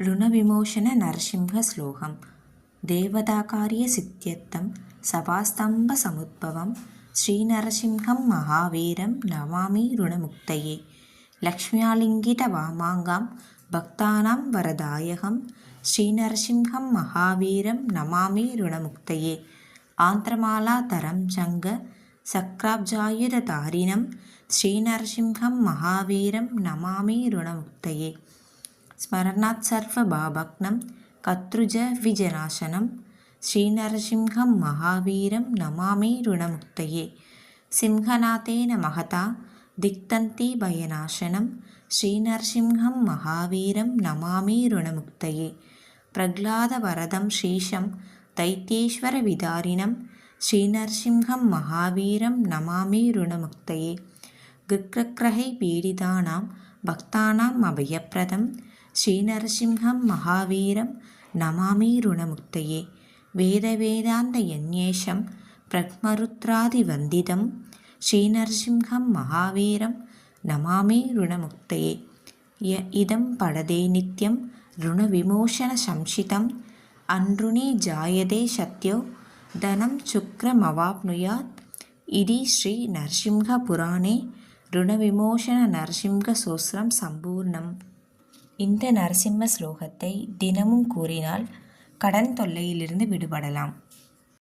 ऋणविमोचन नरसिंहश्लोकम् देवताकार्यसिद्ध्यर्थं सभास्तम्भसमुद्भवं श्रीनरसिंहं महावीरं नमामि ऋणमुक्तये लक्ष्म्यालिङ्गितवामाङ्गं भक्तानां वरदायकं श्रीनरसिंहं महावीरं नमामि ऋणमुक्तये आन्त्रमालाधरं जङ्ग सक्राब्जायुधधारिणं श्रीनरसिंहं महावीरं नमामि ऋणमुक्तये स्मरणात् सर्वभावग्नं कत्रुजविजनाशनं श्रीनरसिंहं महावीरं नमामि ऋणमुक्तये। सिंहनाथेन महता दिक्तन्तिभयनाशनं श्रीनरसिंहं महावीरं नमामि ऋणमुक्तये। प्रह्लादवरदं श्रीशं दैत्येश्वरविदारिणं श्रीनरसिंहं महावीरं नमामि ऋणमुक्तये। गृग्रहैपीडितानां भक्तानाम् अभयप्रदं ஸ்ரீநரசிம்ஹம் மகாவீரம் நமாமி ருணமுக்தையே. வேத வேதாந்த யன்யேஷம் பிரக்மருத்ராதிவந்திதம் ஸ்ரீநரசிம்ஹம் மகாவீரம் நமாமி ருணமுக்தையே. ய இதம் படதே நித்யம் ருணவிமோசனசம்சிதம் அன்றுணி ஜாயதே சத்யோ தனம் சுக்ரமவாப்னுயாத் இதி ஸ்ரீ நரசிம்ஹபுராணே ருணவிமோசன நரசிம்ஹசோஸ்ரம் சம்பூர்ணம். இந்த நரசிம்ம ஸ்லோகத்தை தினமும் கூறினால் கடன் தொல்லையிலிருந்து விடுபடலாம்.